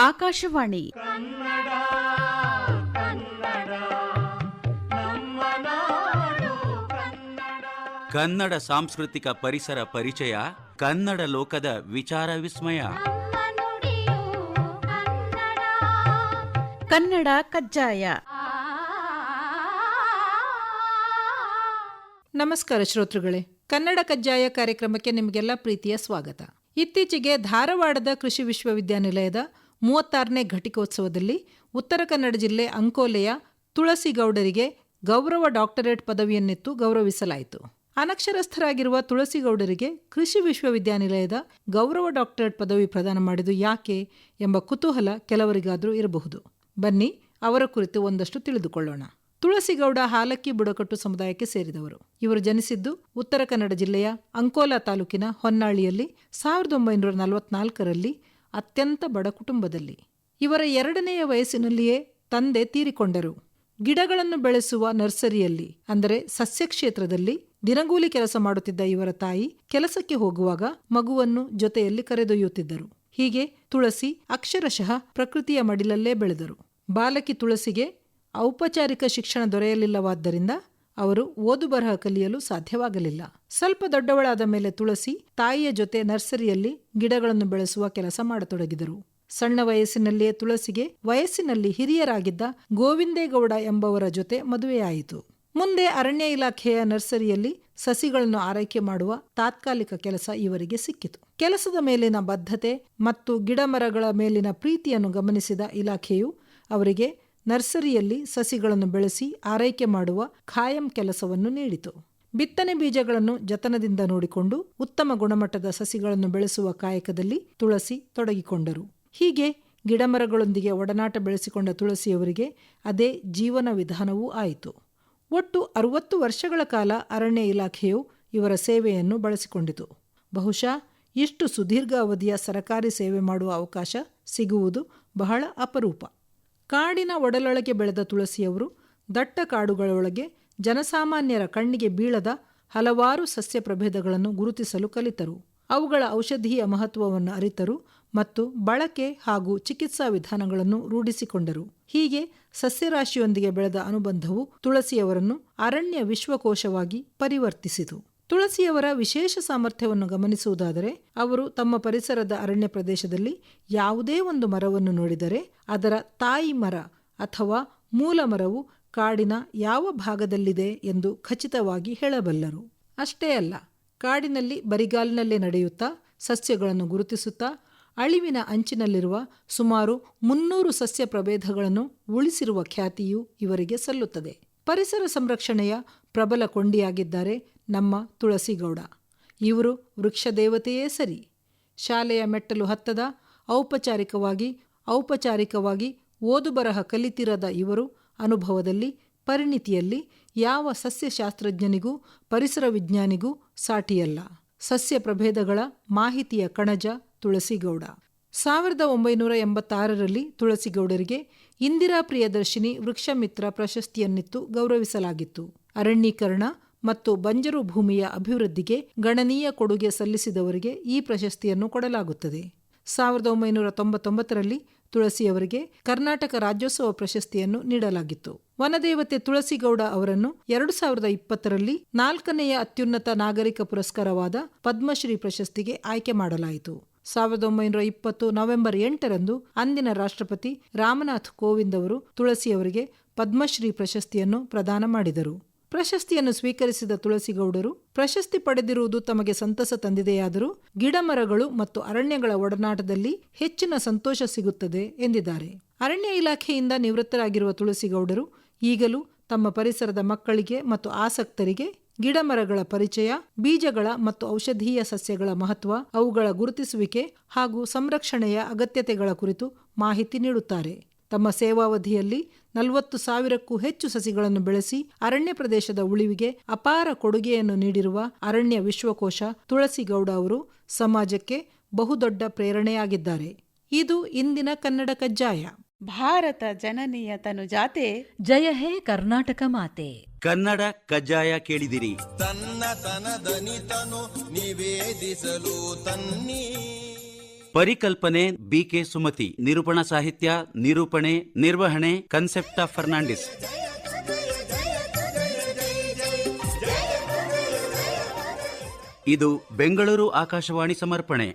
ಆಕಾಶವಾಣಿ. ಕನ್ನಡ ಸಾಂಸ್ಕೃತಿಕ ಪರಿಸರ ಪರಿಚಯ ಕನ್ನಡ ಲೋಕದ ವಿಚಾರ ವಿಸ್ಮಯ. ಕನ್ನಡ. ಕಜ್ಜಾಯ. ನಮಸ್ಕಾರ ಶ್ರೋತೃಗಳೇ ಕನ್ನಡ ಕಜ್ಜಾಯ ಕಾರ್ಯಕ್ರಮಕ್ಕೆ ನಿಮಗೆಲ್ಲ ಪ್ರೀತಿಯ ಸ್ವಾಗತ. ಇತ್ತೀಚೆಗೆ ಧಾರವಾಡದ ಕೃಷಿ ವಿಶ್ವವಿದ್ಯಾನಿಲಯದ ಮೂವತ್ತಾರನೇ ಘಟಿಕೋತ್ಸವದಲ್ಲಿ ಉತ್ತರ ಕನ್ನಡ ಜಿಲ್ಲೆ ಅಂಕೋಲೆಯ ತುಳಸಿಗೌಡರಿಗೆ ಗೌರವ ಡಾಕ್ಟರೇಟ್ ಪದವಿಯನ್ನಿತ್ತು ಗೌರವಿಸಲಾಯಿತು. ಅನಕ್ಷರಸ್ಥರಾಗಿರುವ ತುಳಸಿಗೌಡರಿಗೆ ಕೃಷಿ ವಿಶ್ವವಿದ್ಯಾನಿಲಯದ ಗೌರವ ಡಾಕ್ಟರೇಟ್ ಪದವಿ ಪ್ರದಾನ ಮಾಡಿದು ಯಾಕೆ ಎಂಬ ಕುತೂಹಲ ಕೆಲವರಿಗಾದರೂ ಇರಬಹುದು. ಬನ್ನಿ ಅವರ ಕುರಿತು ಒಂದಷ್ಟು ತಿಳಿದುಕೊಳ್ಳೋಣ. ತುಳಸಿಗೌಡ ಹಾಲಕ್ಕಿ ಬುಡಕಟ್ಟು ಸಮುದಾಯಕ್ಕೆ ಸೇರಿದವರು. ಇವರು ಜನಿಸಿದ್ದು ಉತ್ತರ ಕನ್ನಡ ಜಿಲ್ಲೆಯ ಅಂಕೋಲಾ ತಾಲೂಕಿನ ಹೊನ್ನಾಳಿಯಲ್ಲಿ ಸಾವಿರದ ಒಂಬೈನೂರ ನಲವತ್ನಾಲ್ಕರಲ್ಲಿ ಅತ್ಯಂತ ಬಡ ಕುಟುಂಬದಲ್ಲಿ. ಇವರ ಎರಡನೆಯ ವಯಸ್ಸಿನಲ್ಲಿಯೇ ತಂದೆ ತೀರಿಕೊಂಡರು. ಗಿಡಗಳನ್ನು ಬೆಳೆಸುವ ನರ್ಸರಿಯಲ್ಲಿ, ಅಂದರೆ ಸಸ್ಯ ಕ್ಷೇತ್ರದಲ್ಲಿ ದಿನಗೂಲಿ ಕೆಲಸ ಮಾಡುತ್ತಿದ್ದ ಇವರ ತಾಯಿ ಕೆಲಸಕ್ಕೆ ಹೋಗುವಾಗ ಮಗುವನ್ನು ಜೊತೆಯಲ್ಲಿ ಕರೆದೊಯ್ಯುತ್ತಿದ್ದರು. ಹೀಗೆ ತುಳಸಿ ಅಕ್ಷರಶಃ ಪ್ರಕೃತಿಯ ಮಡಿಲಲ್ಲೇ ಬೆಳೆದರು. ಬಾಲಕಿ ತುಳಸಿಗೆ ಔಪಚಾರಿಕ ಶಿಕ್ಷಣ ದೊರೆಯಲಿಲ್ಲವಾದ್ದರಿಂದ ಅವರು ಓದು ಬರಹ ಕಲಿಯಲು ಸಾಧ್ಯವಾಗಲಿಲ್ಲ. ಸ್ವಲ್ಪ ದೊಡ್ಡವಳಾದ ಮೇಲೆ ತುಳಸಿ, ತಾಯಿಯ ಜೊತೆ ನರ್ಸರಿಯಲ್ಲಿ ಗಿಡಗಳನ್ನು ಬೆಳೆಸುವ ಕೆಲಸ ಮಾಡತೊಡಗಿದರು. ಸಣ್ಣ ವಯಸ್ಸಿನಲ್ಲಿಯೇ ತುಳಸಿಗೆ ವಯಸ್ಸಿನಲ್ಲಿ ಹಿರಿಯರಾಗಿದ್ದ ಗೋವಿಂದೇಗೌಡ ಎಂಬವರ ಜೊತೆ ಮದುವೆಯಾಯಿತು. ಮುಂದೆ ಅರಣ್ಯ ಇಲಾಖೆಯ ನರ್ಸರಿಯಲ್ಲಿ ಸಸಿಗಳನ್ನು ಆರೈಕೆ ಮಾಡುವ ತಾತ್ಕಾಲಿಕ ಕೆಲಸ ಇವರಿಗೆ ಸಿಕ್ಕಿತು. ಕೆಲಸದ ಮೇಲಿನ ಬದ್ಧತೆ ಮತ್ತು ಗಿಡಮರಗಳ ಮೇಲಿನ ಪ್ರೀತಿಯನ್ನು ಗಮನಿಸಿದ ಇಲಾಖೆಯು ಅವರಿಗೆ ನರ್ಸರಿಯಲ್ಲಿ ಸಸಿಗಳನ್ನು ಬೆಳೆಸಿ ಆರೈಕೆ ಮಾಡುವ ಖಾಯಂ ಕೆಲಸವನ್ನು ನೀಡಿತು. ಬಿತ್ತನೆ ಬೀಜಗಳನ್ನು ಜತನದಿಂದ ನೋಡಿಕೊಂಡು ಉತ್ತಮ ಗುಣಮಟ್ಟದ ಸಸಿಗಳನ್ನು ಬೆಳೆಸುವ ಕಾಯಕದಲ್ಲಿ ತುಳಸಿ ತೊಡಗಿಕೊಂಡರು. ಹೀಗೆ ಗಿಡಮರಗಳೊಂದಿಗೆ ಒಡನಾಟ ಬೆಳೆಸಿಕೊಂಡ ತುಳಸಿಯವರಿಗೆ ಅದೇ ಜೀವನ ವಿಧಾನವೂ ಆಯಿತು. ಒಟ್ಟು ಅರುವತ್ತು ವರ್ಷಗಳ ಕಾಲ ಅರಣ್ಯ ಇಲಾಖೆಯು ಇವರ ಸೇವೆಯನ್ನು ಬಳಸಿಕೊಂಡಿತು. ಬಹುಶಃ ಇಷ್ಟು ಸುದೀರ್ಘ ಅವಧಿಯ ಸರಕಾರಿ ಸೇವೆ ಮಾಡುವ ಅವಕಾಶ ಸಿಗುವುದು ಬಹಳ ಅಪರೂಪ. ಕಾಡಿನ ಒಡಲೊಳಗೆ ಬೆಳೆದ ತುಳಸಿಯವರು ದಟ್ಟ ಕಾಡುಗಳೊಳಗೆ ಜನಸಾಮಾನ್ಯರ ಕಣ್ಣಿಗೆ ಬೀಳದ ಹಲವಾರು ಸಸ್ಯ ಪ್ರಭೇದಗಳನ್ನು ಗುರುತಿಸಲು ಕಲಿತರು. ಅವುಗಳ ಔಷಧೀಯ ಮಹತ್ವವನ್ನು ಅರಿತರು ಮತ್ತು ಬಳಕೆ ಹಾಗೂ ಚಿಕಿತ್ಸಾ ವಿಧಾನಗಳನ್ನು ರೂಢಿಸಿಕೊಂಡರು. ಹೀಗೆ ಸಸ್ಯರಾಶಿಯೊಂದಿಗೆ ಬೆಳೆದ ಅನುಬಂಧವು ತುಳಸಿಯವರನ್ನು ಅರಣ್ಯ ವಿಶ್ವಕೋಶವಾಗಿ ಪರಿವರ್ತಿಸಿತು. ತುಳಸಿಯವರ ವಿಶೇಷ ಸಾಮರ್ಥ್ಯವನ್ನು ಗಮನಿಸುವುದಾದರೆ, ಅವರು ತಮ್ಮ ಪರಿಸರದ ಅರಣ್ಯ ಪ್ರದೇಶದಲ್ಲಿ ಯಾವುದೇ ಒಂದು ಮರವನ್ನು ನೋಡಿದರೆ ಅದರ ತಾಯಿ ಮರ ಅಥವಾ ಮೂಲ ಮರವು ಕಾಡಿನ ಯಾವ ಭಾಗದಲ್ಲಿದೆ ಎಂದು ಖಚಿತವಾಗಿ ಹೇಳಬಲ್ಲರು. ಅಷ್ಟೇ ಅಲ್ಲ, ಕಾಡಿನಲ್ಲಿ ಬರಿಗಾಲಿನಲ್ಲೇ ನಡೆಯುತ್ತಾ, ಸಸ್ಯಗಳನ್ನು ಗುರುತಿಸುತ್ತಾ, ಅಳಿವಿನ ಅಂಚಿನಲ್ಲಿರುವ ಸುಮಾರು ಮುನ್ನೂರು ಸಸ್ಯ ಪ್ರಭೇದಗಳನ್ನು ಉಳಿಸಿರುವ ಖ್ಯಾತಿಯು ಇವರಿಗೆ ಸಲ್ಲುತ್ತದೆ. ಪರಿಸರ ಸಂರಕ್ಷಣೆಯ ಪ್ರಬಲ ಕೊಂಡಿಯಾಗಿದ್ದಾರೆ ನಮ್ಮ ತುಳಸಿಗೌಡ. ಇವರು ವೃಕ್ಷ ದೇವತೆಯೇ ಸರಿ. ಶಾಲೆಯ ಮೆಟ್ಟಲು ಹತ್ತದ ಔಪಚಾರಿಕವಾಗಿ ಔಪಚಾರಿಕವಾಗಿ ಓದು ಬರಹ ಕಲಿತಿರದ ಇವರು ಅನುಭವದಲ್ಲಿ, ಪರಿಣಿತಿಯಲ್ಲಿ ಯಾವ ಸಸ್ಯಶಾಸ್ತ್ರಜ್ಞನಿಗೂ, ಪರಿಸರ ವಿಜ್ಞಾನಿಗೂ ಸಾಟಿಯಲ್ಲ. ಸಸ್ಯ ಪ್ರಭೇದಗಳ ಮಾಹಿತಿಯ ಕಣಜ ತುಳಸಿಗೌಡ. ಸಾವಿರದ ಒಂಬೈನೂರ ಎಂಬತ್ತಾರರಲ್ಲಿ ತುಳಸಿಗೌಡರಿಗೆ ಇಂದಿರಾ ಪ್ರಿಯದರ್ಶಿನಿ ವೃಕ್ಷಮಿತ್ರ ಪ್ರಶಸ್ತಿಯನ್ನಿತ್ತು ಗೌರವಿಸಲಾಗಿತ್ತು. ಅರಣ್ಯೀಕರಣ ಮತ್ತು ಬಂಜರು ಭೂಮಿಯ ಅಭಿವೃದ್ಧಿಗೆ ಗಣನೀಯ ಕೊಡುಗೆ ಸಲ್ಲಿಸಿದವರಿಗೆ ಈ ಪ್ರಶಸ್ತಿಯನ್ನು ಕೊಡಲಾಗುತ್ತದೆ. ಸಾವಿರದ ಒಂಬೈನೂರ ತೊಂಬತ್ತೊಂಬತ್ತರಲ್ಲಿ ತುಳಸಿಯವರಿಗೆ ಕರ್ನಾಟಕ ರಾಜ್ಯೋತ್ಸವ ಪ್ರಶಸ್ತಿಯನ್ನು ನೀಡಲಾಗಿತ್ತು. ವನದೇವತೆ ತುಳಸಿಗೌಡ ಅವರನ್ನು ಎರಡು ಸಾವಿರದ ಇಪ್ಪತ್ತರಲ್ಲಿ ನಾಲ್ಕನೆಯ ಅತ್ಯುನ್ನತ ನಾಗರಿಕ ಪುರಸ್ಕಾರವಾದ ಪದ್ಮಶ್ರೀ ಪ್ರಶಸ್ತಿಗೆ ಆಯ್ಕೆ ಮಾಡಲಾಯಿತು. ಸಾವಿರದ ಒಂಬೈನೂರ ಇಪ್ಪತ್ತು ನವೆಂಬರ್ ಎಂಟರಂದು ಅಂದಿನ ರಾಷ್ಟ್ರಪತಿ ರಾಮನಾಥ್ ಕೋವಿಂದ್ ಅವರು ತುಳಸಿಯವರಿಗೆ ಪದ್ಮಶ್ರೀ ಪ್ರಶಸ್ತಿಯನ್ನು ಪ್ರದಾನ ಮಾಡಿದರು. ಪ್ರಶಸ್ತಿಯನ್ನು ಸ್ವೀಕರಿಸಿದ ತುಳಸಿಗೌಡರು, ಪ್ರಶಸ್ತಿ ಪಡೆದಿರುವುದು ತಮಗೆ ಸಂತಸ ತಂದಿದೆಯಾದರೂ ಗಿಡಮರಗಳು ಮತ್ತು ಅರಣ್ಯಗಳ ಒಡನಾಟದಲ್ಲಿ ಹೆಚ್ಚಿನ ಸಂತೋಷ ಸಿಗುತ್ತದೆ ಎಂದಿದ್ದಾರೆ. ಅರಣ್ಯ ಇಲಾಖೆಯಿಂದ ನಿವೃತ್ತರಾಗಿರುವ ತುಳಸಿಗೌಡರು ಈಗಲೂ ತಮ್ಮ ಪರಿಸರದ ಮಕ್ಕಳಿಗೆ ಮತ್ತು ಆಸಕ್ತರಿಗೆ ಗಿಡಮರಗಳ ಪರಿಚಯ, ಬೀಜಗಳ ಮತ್ತು ಔಷಧೀಯ ಸಸ್ಯಗಳ ಮಹತ್ವ, ಅವುಗಳ ಗುರುತಿಸುವಿಕೆ ಹಾಗೂ ಸಂರಕ್ಷಣೆಯ ಅಗತ್ಯತೆಗಳ ಕುರಿತು ಮಾಹಿತಿ ನೀಡುತ್ತಾರೆ. ತಮ್ಮ ಸೇವಾವಧಿಯಲ್ಲಿ ನಲವತ್ತು ಸಾವಿರಕ್ಕೂ ಹೆಚ್ಚು ಸಸಿಗಳನ್ನು ಬೆಳೆಸಿ ಅರಣ್ಯ ಪ್ರದೇಶದ ಉಳಿವಿಗೆ ಅಪಾರ ಕೊಡುಗೆಯನ್ನು ನೀಡಿರುವ ಅರಣ್ಯ ವಿಶ್ವಕೋಶ ತುಳಸಿಗೌಡ ಅವರು ಸಮಾಜಕ್ಕೆ ಬಹುದೊಡ್ಡ ಪ್ರೇರಣೆಯಾಗಿದ್ದಾರೆ. ಇದು ಇಂದಿನ ಕನ್ನಡ ಕಜ್ಜಾಯ. ಭಾರತ ಜನನಿಯ ತನುಜಾತೆ ಜಯ ಹೇ ಕರ್ನಾಟಕ ಮಾತೆ. ಕನ್ನಡ ಕಜ್ಜಾಯ ಕೇಳಿದಿರಿ. ತನ್ನ ತನದನಿತನು ನಿವೇದಿಸಲು ತನ್ನಿ. ಪರಿಕಲ್ಪನೆ ಬಿ ಕೆ ಸುಮತಿ ನಿರೂಪಣಾ ಸಾಹಿತ್ಯ ನಿರೂಪಣೆ ನಿರ್ವಹಣೆ ಕನ್ಸೆಪ್ಟ ಫರ್ನಾಂಡಿಸ್ ಇದು ಬೆಂಗಳೂರು ಆಕಾಶವಾಣಿ ಸಮರ್ಪಣೆ.